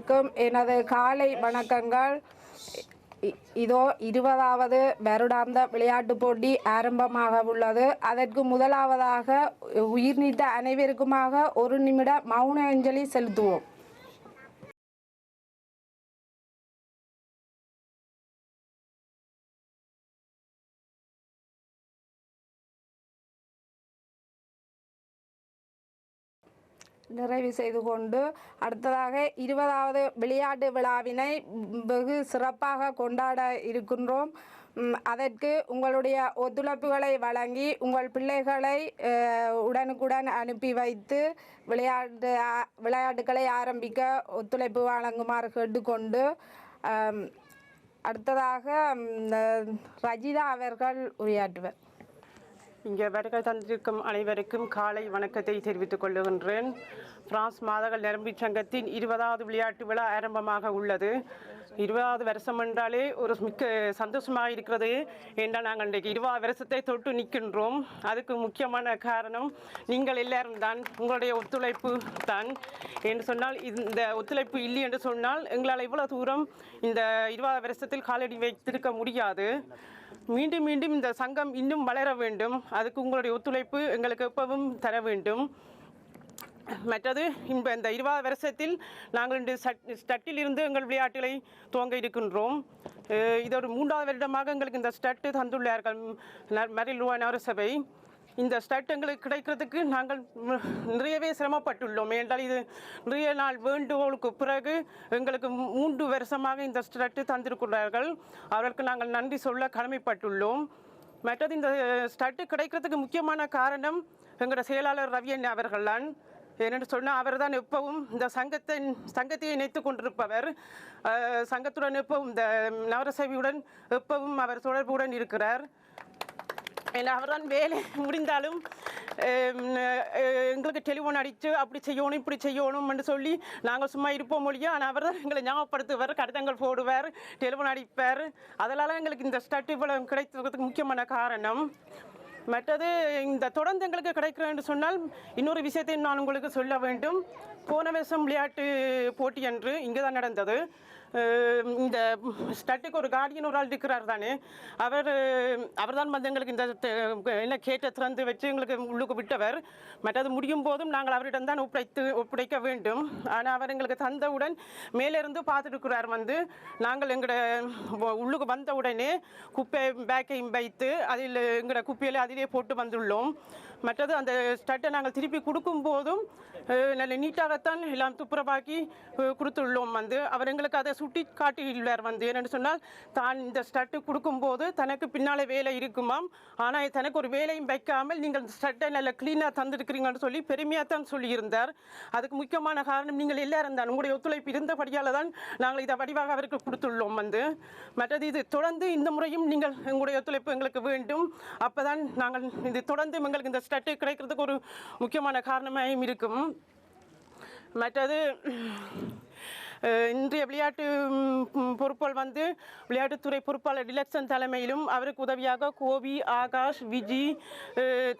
அனைவருக்கும் எனது காலை வணக்கங்கள். இதோ இருபதாவது வருடாந்த விளையாட்டுப் போட்டி ஆரம்பமாக உள்ளது. அதற்கு முதலாவதாக உயிர் நீத்த அனைவருக்குமாக ஒரு நிமிட மௌன அஞ்சலி செலுத்துவோம். நிறைவு செய்து கொண்டு அடுத்ததாக இருபதாவது விளையாட்டு விழாவினை வெகு சிறப்பாக கொண்டாட இருக்கின்றோம். அதற்கு உங்களுடைய ஒத்துழைப்புகளை வழங்கி உங்கள் பிள்ளைகளை உடனுக்குடன் அனுப்பி வைத்து விளையாட்டு விளையாட்டுகளை ஆரம்பிக்க ஒத்துழைப்பு வழங்குமாறு கேட்டுக்கொண்டு அடுத்ததாக ரஜிதா அவர்கள் உரையாற்றுவர். இங்கே வருகை தந்திருக்கும் அனைவருக்கும் காலை வணக்கத்தை தெரிவித்துக் கொள்ளுகின்றேன் பிரான்ஸ் மாதகள் நிரம்பி சங்கத்தின் இருபதாவது விளையாட்டு விழா ஆரம்பமாக உள்ளது. இருபதாவது வருஷம் என்றாலே ஒரு மிக்க சந்தோஷமாக இருக்கிறது என்றால் நாங்கள் இன்றைக்கு இருபது வருஷத்தை தொட்டு நிற்கின்றோம். அதுக்கு முக்கியமான காரணம் நீங்கள் எல்லாரும் தான் உங்களுடைய ஒத்துழைப்பு தான். என்று சொன்னால் இந்த ஒத்துழைப்பு இல்லை என்று சொன்னால் எங்களால் இவ்வளோ தூரம் இந்த இருபது வருஷத்தில் காலடி வைத்திருக்க முடியாது. மீண்டும் மீண்டும் இந்த சங்கம் இன்னும் வளர வேண்டும். அதுக்கு உங்களுடைய ஒத்துழைப்பு எங்களுக்கு எப்பவும் தர வேண்டும். மற்றது இந்த இந்த இருபது வருஷத்தில் நாங்கள் இந்த சட் ஸ்டட்டில் இருந்து எங்கள் விளையாட்டுகளை துவங்க இருக்கின்றோம். அஹ் இது ஒரு மூன்றாவது வருடமாக எங்களுக்கு இந்த ஸ்டட்டு தந்துள்ளார்கள் ந- நகரசபை இந்த ஸ்டட் எங்களுக்கு கிடைக்கிறதுக்கு நாங்கள் நிறையவே சிரமப்பட்டுள்ளோம். ஏனென்றால் இது நிறைய நாள் வேண்டுகோளுக்கு பிறகு எங்களுக்கு மூன்று வருஷமாக இந்த ஸ்டட்டு தந்திருக்கிறார்கள். அவர்களுக்கு நாங்கள் நன்றி சொல்ல கடமைப்பட்டுள்ளோம். மற்றது இந்த ஸ்டட்டு கிடைக்கிறதுக்கு முக்கியமான காரணம் எங்களோட செயலாளர் ரவியன் அவர்கள்தான். ஏனென்று சொன்னால் அவர் தான் எப்பவும் இந்த சங்கத்தை சங்கத்தை இணைத்து கொண்டிருப்பவர். சங்கத்துடன் எப்பவும் இந்த நவரசேவியுடன் எப்பவும் அவர் தொடர்புடன் இருக்கிறார். ஏன்னா அவர்தான் வேலை முடிந்தாலும் எங்களுக்கு டெலிஃபோன் அடித்து அப்படி செய்யணும் இப்படி செய்யணும்னு சொல்லி நாங்கள் சும்மா இருப்போம் மொழியோ ஆனால் அவர் தான் எங்களை ஞாபகப்படுத்துவார் கடிதங்கள் போடுவார் டெலிஃபோன் அடிப்பார். அதனால எங்களுக்கு இந்த ஸ்டட் இவ்வளவு கிடைத்ததுக்கு முக்கியமான காரணம். மற்றது இந்த தொடர்ந்து எங்களுக்கு கிடைக்கிறேன்னு சொன்னால் இன்னொரு விஷயத்தை நான் உங்களுக்கு சொல்ல வேண்டும். போன வருஷம் விளையாட்டு போட்டி அன்று இங்கே தான் நடந்தது. இந்த ஸ்டட்டுக்கு ஒரு கார்டியன் ஒரு ஆள் இருக்கிறார் தானே? அவர் அவர் தான் வந்து எங்களுக்கு இந்த என்ன கேட்டை திறந்து வச்சு எங்களுக்கு உள்ளுக்கு விட்டவர். மற்றது முடியும் போதும் நாங்கள் அவரிடம் தான் ஒப்படைத்து ஒப்படைக்க வேண்டும். ஆனால் அவர் எங்களுக்கு தந்தவுடன் மேலிருந்து பார்த்துருக்கிறார் வந்து. நாங்கள் எங்களோட உள்ளுக்கு வந்த உடனே குப்பை பேக்கையும் வைத்து அதில் எங்களோட குப்பையில் அதிலே போட்டு வந்துள்ளோம். மற்றது அந்த ஸ்டட்டை நாங்கள் திருப்பி கொடுக்கும் போதும் நல்ல நீட்டாகத்தான் எல்லாம் துப்புரவாக்கி கொடுத்துள்ளோம் வந்து. அவர் எங்களுக்கு அதை சுட்டி காட்டியுள்ளார் வந்து. என்னென்னு சொன்னால் தான் இந்த ஸ்டட்டு கொடுக்கும்போது தனக்கு பின்னால் வேலை இருக்குமாம் ஆனால் தனக்கு ஒரு வேலையும் வைக்காமல் நீங்கள் இந்த ஸ்டட்டை நல்ல க்ளீனாக தந்திருக்கிறீங்கன்னு சொல்லி பெருமையாக தான் சொல்லியிருந்தார். அதுக்கு முக்கியமான காரணம் நீங்கள் எல்லாரும் தான். உங்களுடைய ஒத்துழைப்பு இருந்தபடியால் தான் நாங்கள் இதை வடிவாக அவருக்கு கொடுத்துள்ளோம் வந்து. மற்றது இது தொடர்ந்து இந்த முறையும் நீங்கள் உங்களுடைய ஒத்துழைப்பு எங்களுக்கு வேண்டும். அப்போ தான் நாங்கள் இது தொடர்ந்து எங்களுக்கு இந்த ஸ்டட்டு கிடைக்கிறதுக்கு ஒரு முக்கியமான காரணமாகவும் இருக்கும். மற்றது இன்றைய விளையாட்டு பொறுப்பால் வந்து விளையாட்டுத்துறை பொறுப்பாளர் டிலக்ஷன் தலைமையிலும் அவருக்கு உதவியாக கோபி ஆகாஷ் விஜி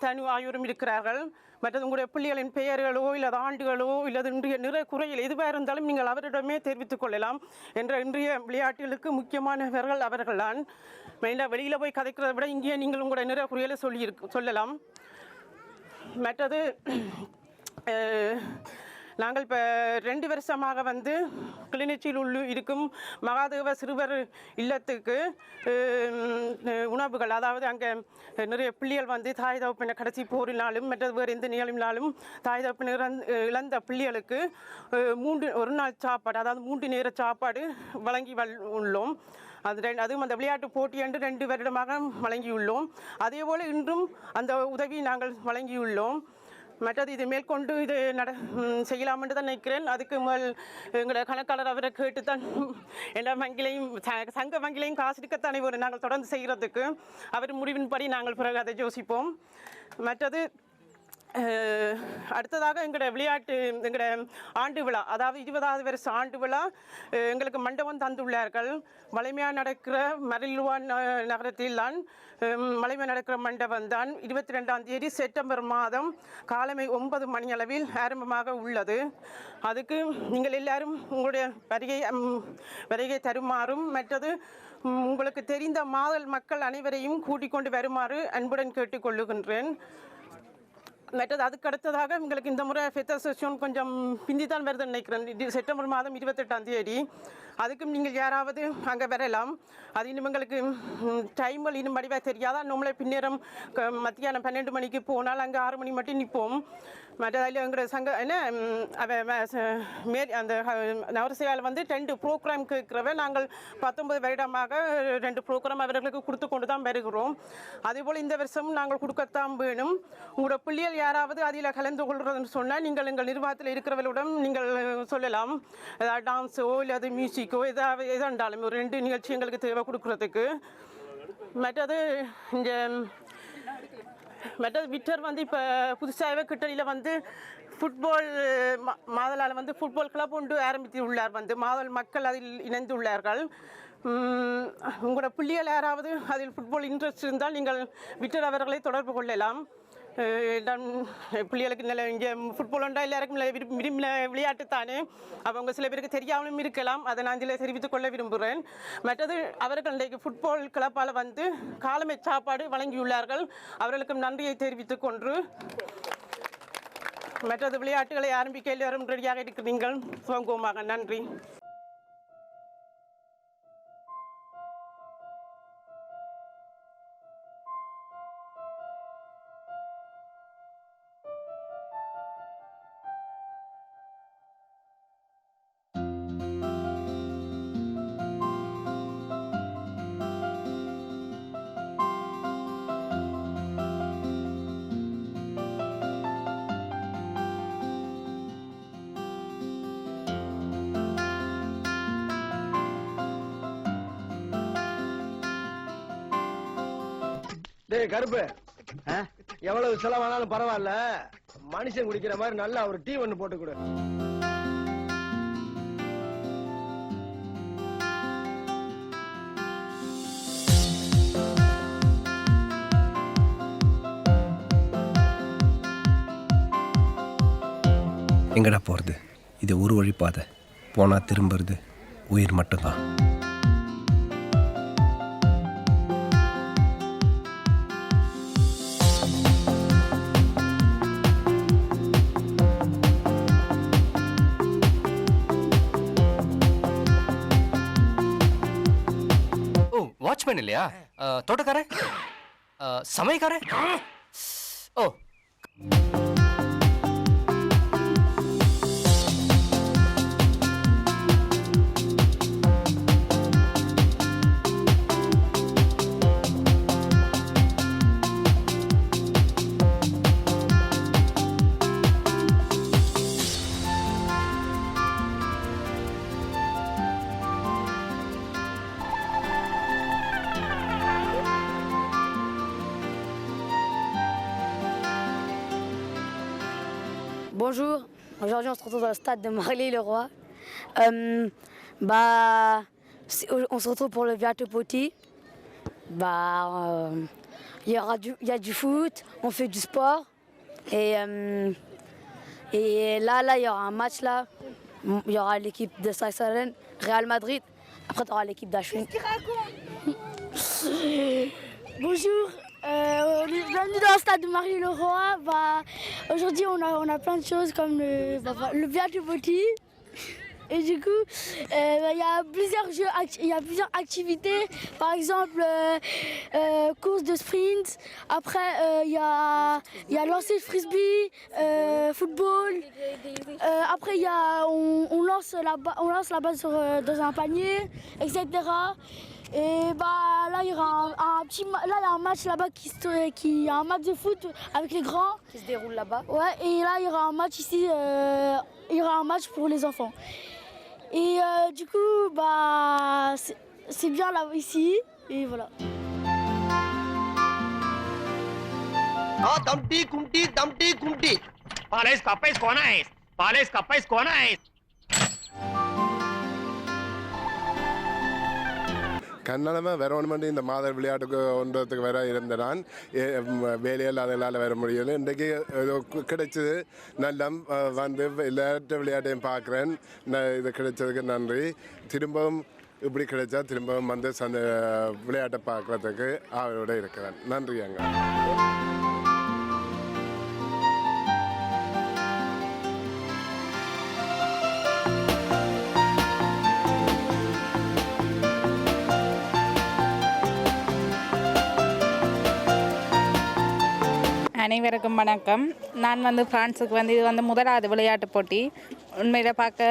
தனு ஆகியோரும் இருக்கிறார்கள். மற்றது உங்களுடைய பிள்ளைகளின் பெயர்களோ இல்லது ஆண்டுகளோ இல்லது இன்றைய நிறை குறையில் எதுவாக இருந்தாலும் நீங்கள் அவரிடமே தெரிவித்துக் கொள்ளலாம் என்ற இன்றைய விளையாட்டுகளுக்கு முக்கியமானவர்கள் அவர்கள்தான். மெயினாக வெளியில் போய் கதைக்கிறதை விட இங்கேயே நீங்கள் உங்களுடைய நிறை குறையில சொல்லி சொல்லலாம். மற்றது நாங்கள் இப்போ ரெண்டு வருஷமாக வந்து கிளிநொச்சியில் உள்ள இருக்கும் மகாதேவ சிறுவர் இல்லத்துக்கு உணவுகள் அதாவது அங்கே நிறைய பிள்ளைகள் வந்து தாய் தகப்பின கடைசி போரினாலும் மற்றது வேறு எந்த நிகழ்வினாலும் தாய் தகப்பின இழந்த பிள்ளைகளுக்கு மூன்று ஒரு நாள் சாப்பாடு அதாவது மூன்று நேர சாப்பாடு வழங்கி வல் உள்ளோம். அது ரெண்டு அதுவும் அந்த விளையாட்டு போட்டி என்று ரெண்டு வருடமாக வழங்கியுள்ளோம். அதேபோல் இன்றும் அந்த உதவி நாங்கள் வழங்கியுள்ளோம். மற்றது இது மேற்கொண்டு இது நட செய்யலாம் என்று தான் நினைக்கிறேன். அதுக்கு மேல் எங்களோட கணக்காளர் அவரை கேட்டு தான் எல்லா வங்கிலையும் ச- சங்க வங்கிலையும் காசு இருக்கத்தானே ஒரு நாங்கள் தொடர்ந்து செய்கிறதுக்கு. அவர் முடிவின்படி நாங்கள் பிறகு அதை யோசிப்போம். மற்றது அடுத்ததாக எங்களோட விளையாட்டு எங்களோட ஆண்டு விழா அதாவது இருபதாவது வருஷ ஆண்டு விழா எங்களுக்கு மண்டபம் தந்துள்ளார்கள். மலைமையாக நடக்கிற மரில்வான் நகரத்தில் தான் மலைமை நடக்கிற மண்டபம் தான் இருபத்தி ரெண்டாம் தேதி செப்டம்பர் மாதம் காலமை ஒன்பது மணி அளவில் ஆரம்பமாக உள்ளது. அதுக்கு நீங்கள் எல்லாரும் உங்களுடைய வருகை வருகை தருமாறும் மற்றது உங்களுக்கு தெரிந்த மாதல் மக்கள் அனைவரையும் கூட்டிக் கொண்டு வருமாறு அன்புடன் கேட்டுக்கொள்ளுகின்றேன் மற்றது அதுக்கு அடுத்ததாக எங்களுக்கு இந்த முறை ஃபெத்தர் செஷன் கொஞ்சம் பிந்தி தான் வருதுன்னு நினைக்கிறேன். செப்டம்பர் மாதம் இருபத்தெட்டாம் தேதி. அதுக்கும் நீங்கள் யாராவது அங்கே வரலாம். அது இன்னும் எங்களுக்கு டைமில் இன்னும் வடிவாக தெரியாதா? நம்மளே பின்னேரம் க- மத்தியானம் பன்னெண்டு மணிக்கு போனால் அங்கே ஆறு மணி மட்டும் நிற்போம் மற்றதில் எங்களோட சங்க என்ன மேரி அந்த நவரசையால் வந்து ரெண்டு ப்ரோக்ராம் கேட்கிறவ நாங்கள் பத்தொன்பது வருடமாக ரெண்டு ப்ரோக்ராம் அவர்களுக்கு கொடுத்து கொண்டு தான் வருகிறோம். அதேபோல் இந்த வருஷம் நாங்கள் கொடுக்கத்தான் வேணும். உங்களோட பிள்ளைகள் யாராவது அதில் கலந்து கொள்கிறதுன்னு சொன்னால் நீங்கள் எங்கள் நிர்வாகத்தில் இருக்கிறவர்களிடம் நீங்கள் சொல்லலாம். ஏதாவது டான்ஸோ இல்லை மியூசிக்கோ ஏதாவது எதாண்டாலும் ஒரு ரெண்டு நிகழ்ச்சி எங்களுக்கு தேவை கொடுக்குறதுக்கு. மற்றது இந்த மற்றது விட்டர் வந்து இப்போ புதுசாகவே கிட்டடியில் வந்து ஃபுட்பால் மாதலால் வந்து ஃபுட்பால் கிளப் ஒன்று ஆரம்பித்து உள்ளார் வந்து. மாதல் மக்கள் அதில் இணைந்து உள்ளார்கள் உங்களோட பிள்ளைகள் யாராவது அதில் ஃபுட்பால் இன்ட்ரெஸ்ட் இருந்தால் நீங்கள் விட்டர் அவர்களை தொடர்பு கொள்ளலாம். பிள்ளைகளுக்கு நல்ல இங்கே ஃபுட்பால் உண்டா எல்லாருக்கும் விரும்பி விரும்பின விளையாட்டு தானே? அவங்க சில பேருக்கு தெரியாமலும் இருக்கலாம். அதை நான் இதில் தெரிவித்துக் கொள்ள விரும்புகிறேன் மற்றது அவர்கள் இன்றைக்கு ஃபுட்பால் கிளப்பால் வந்து காலமை சாப்பாடு வழங்கியுள்ளார்கள். அவர்களுக்கும் நன்றியை தெரிவித்துக் கொண்டு மற்றது விளையாட்டுகளை ஆரம்பிக்க எல்லாரும் ரெடியாக இருக்கிறீர்கள். சுகமாக நன்றி. டேய் கருப்பு. எவ்வளவு செலவானாலும் பரவாயில்ல. மனுஷன் குடிக்கிற மாதிரி நல்லா ஒரு டீ ஒன்று போட்டு கொடு. எங்கடா போகிறது இது ஒரு வழி பாதை. போனால் திரும்புறது உயிர் மட்டும்தான். தோட்டக்காரன் அஹ், சமையக்காரன் ஓ. Bonjour, aujourd'hui on se retrouve dans le stade de Marly-le-Roi. Euh, bah, on se retrouve pour le Viato Poti. Bah, euh, il y a du foot, on fait du sport. Et, euh, là, il y aura un match là. Il y aura l'équipe de Saïsaren, Real Madrid. Après, tu auras l'équipe d'Ashwin. Bonjour, euh, bienvenue dans le stade de Marie-le-Roi. Bah, Aujourd'hui, on a, on a plein de choses comme le, bah, bah, le Viato Poti. Et du coup, euh, bah, il y a plusieurs jeux, il y a plusieurs activités. Par exemple, euh, euh, course de sprint. Après, il y a, y a lancer de frisbee, football. Après, y a, on, lance la, on lance la balle dans un panier, etc. Et bah là, il y aura un, un petit là, il y a un match là-bas qui, qui un match de foot avec les grands. Qui se déroule là-bas. Ouais, et là, il y aura un match ici, euh, il y aura un match pour les enfants. Et euh, du coup, bah, c'est bien là ici, et voilà. Oh, दमटी कुमटी दमटी कुमटी पालेस कापायस कोण आहेस palace कापायस கன்னடமாக வரணுமென்று இந்த மாத விளையாட்டுக்கு ஒன்றத்துக்கு வர இருந்த நான் ஏ- வேலையில் அதனால் வர முடியல. இன்றைக்கு கிடைச்சது. நல்ல வந்து விளையாட்டு விளையாட்டையும் பார்க்குறேன். நான் இது கிடைச்சதுக்கு நன்றி. திரும்பவும் இப்படி கிடைச்சா திரும்பவும் வந்து சந்த விளையாட்டை பார்க்குறதுக்கு அவரோட இருக்கிறேன். நன்றி அங்கே. அனைவருக்கும் வணக்கம். நான் வந்து ஃப்ரான்ஸுக்கு வந்து இது வந்து முதலாவது விளையாட்டு போட்டி. உண்மையில் பார்க்க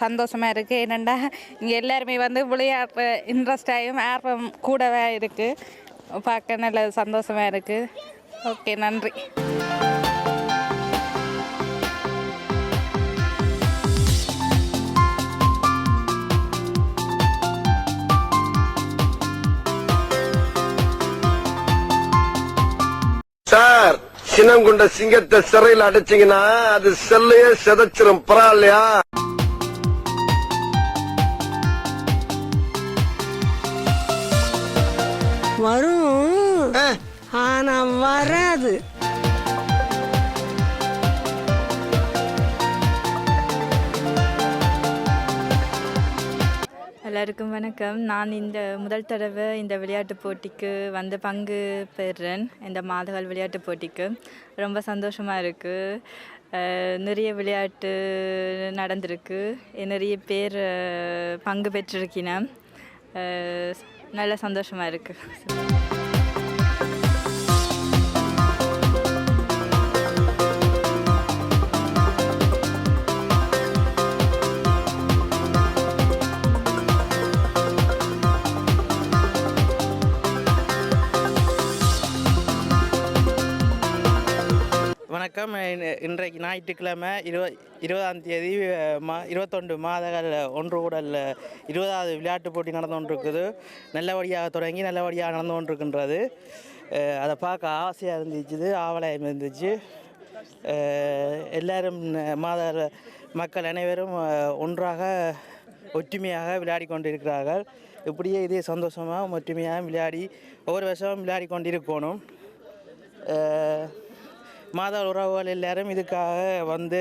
சந்தோஷமாக இருக்குது ஏனெண்டா இங்கே எல்லாருமே வந்து விளையாடுற இன்ட்ரெஸ்டாகவும் ஆர்வம் கூடவே இருக்குது பார்க்க நல்ல சந்தோஷமாக இருக்குது ஓகே நன்றி. சார் சின்னம் கொண்ட சிங்கத்தை சிறையில் அடைச்சீங்கன்னா அது செல்லையே செதைச்சிரும். பரவாயில்லையா? வரும். ஆனா வராது. எல்லாருக்கும் வணக்கம். நான் இந்த முதல் தடவை இந்த விளையாட்டு போட்டிக்கு வந்து பங்கு பெறுறேன். இந்த மாதகள் விளையாட்டு போட்டிக்கு. ரொம்ப சந்தோஷமாக இருக்குது நிறைய விளையாட்டு நடந்திருக்கு. நிறைய பேர் பங்கு பெற்றிருக்கின. நல்ல சந்தோஷமாக இருக்குது வணக்கம். இன்றைக்கு ஞாயிற்றுக்கிழமை இருவ இருபதாம் தேதி மா இருபத்தொன்று மாதங்கள் ஒன்று கூடல் இருபதாவது விளையாட்டுப் போட்டி நடந்து கொண்டிருக்குது நல்லபடியாக தொடங்கி நல்லபடியாக நடந்து கொண்டிருக்கின்றது அதை பார்க்க ஆசையாக இருந்துச்சு ஆவலாயம் இருந்துச்சு. எல்லோரும் எல்லாரும் மாத மக்கள் அனைவரும் ஒன்றாக ஒற்றுமையாக விளையாடி கொண்டிருக்கிறார்கள். இப்படியே இதே சந்தோஷமாக ஒற்றுமையாக விளையாடி ஒவ்வொரு வருஷமும் விளையாடி கொண்டிருக்கணும். மாத உறவுகள் எல்லாரும் இதுக்காக வந்து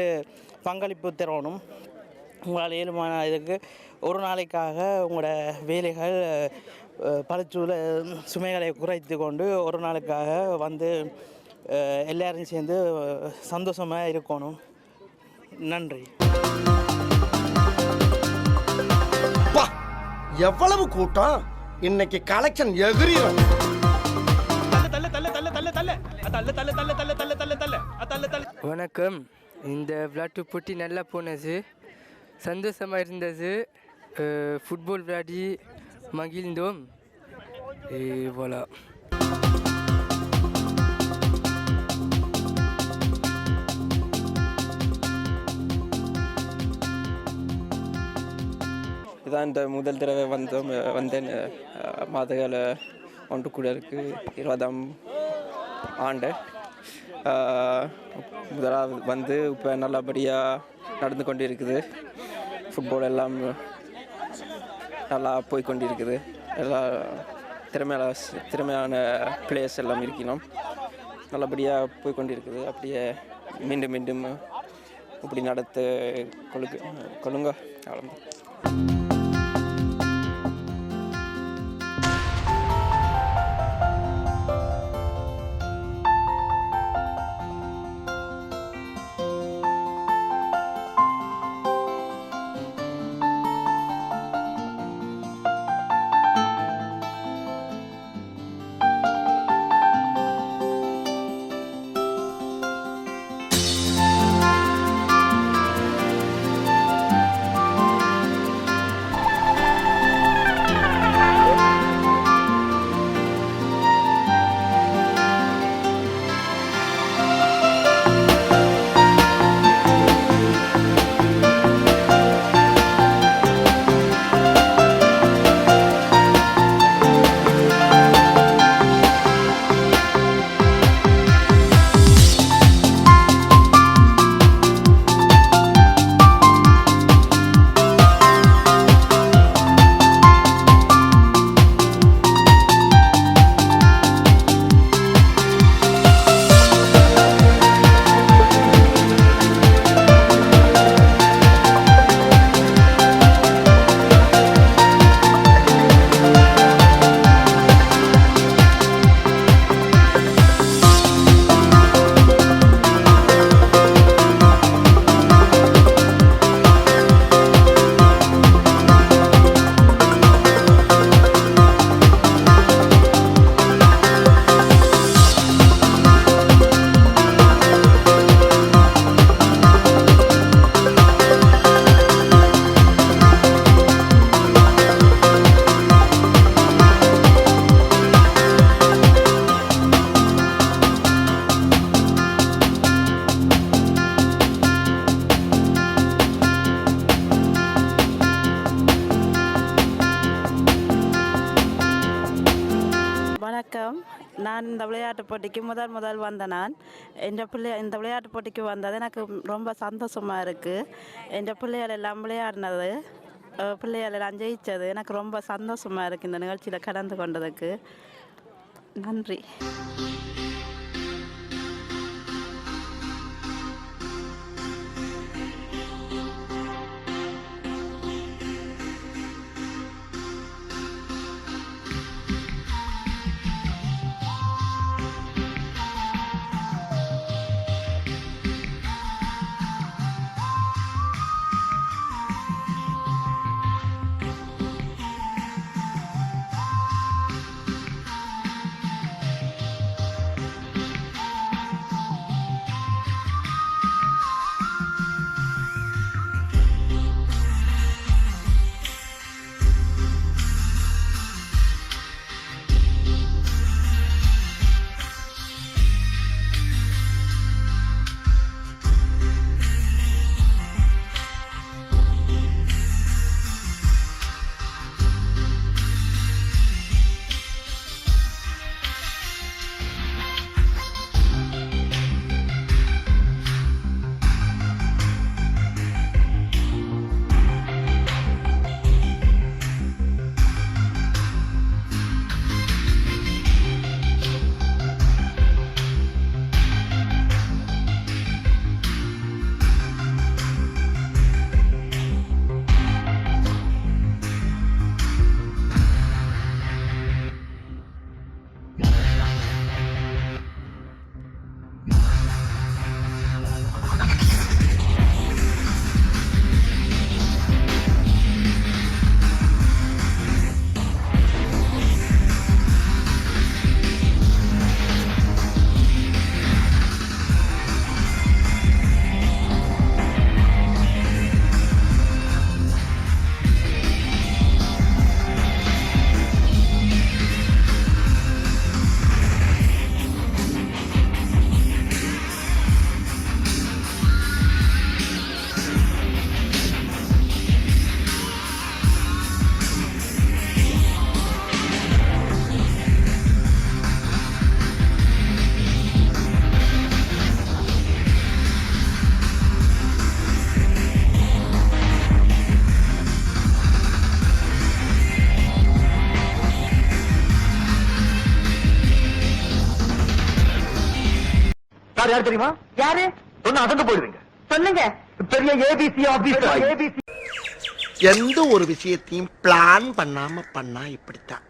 பங்களிப்பு தரணும் உங்களால் இயலுமான இதுக்கு ஒரு நாளைக்காக உங்களோட வேலைகள் அஹ், பழுச்சூல சுமைகளை குறைத்து கொண்டு ஒரு நாளுக்காக வந்து எல்லாரும் சேர்ந்து சந்தோஷமாக இருக்கணும் நன்றி எவ்வளவு கூட்டம் இன்னைக்கு கலெக்ஷன் எகிரிடும் வணக்கம். இந்த விளையாட்டு போட்டி நல்லா போனது. சந்தோஷமாக இருந்தது. ஃபுட்பால் விளையாடி மகிழ்ந்தோம். போல voilà. இதான் இந்த முதல் தடவை வந்தோம். வந்தேன். மாதகால ஒன்று கூட இருக்குது இருபதாம் ஆண்டு. முதலாவது வந்து இப்போ நல்லபடியாக நடந்து கொண்டு இருக்குது ஃபுட்பால் எல்லாம் நல்லா போய் எல்லா திறமையான திறமையான பிளேயர்ஸ் எல்லாம் இருக்கணும் நல்லபடியாக போய் அப்படியே மீண்டும் மீண்டும் இப்படி நடத்து கொள்ளுங்க கொள்ளுங்க. அவ்வளோதான் போட்டிக்கு முதல் முதல் வந்த நான். என் பிள்ளை இந்த விளையாட்டு போட்டிக்கு வந்தது எனக்கு ரொம்ப சந்தோஷமாக இருக்குது என் பிள்ளைகள் எல்லாம் விளையாடினது பிள்ளைகள் எல்லாம் ஜெயித்தது எனக்கு ரொம்ப சந்தோஷமாக இருக்குது இந்த நிகழ்ச்சியில் கலந்து கொண்டதுக்கு. நன்றி. சார் யார் தெரியுமா? யாரு? சொன்ன அசந்து போயிடுவீங்க. சொல்லுங்க. பெரிய ஏபிசி ஆபீசர் ஏபிசி எந்த ஒரு விஷயத்தையும் பிளான் பண்ணாம பண்ணா இப்படித்தான்.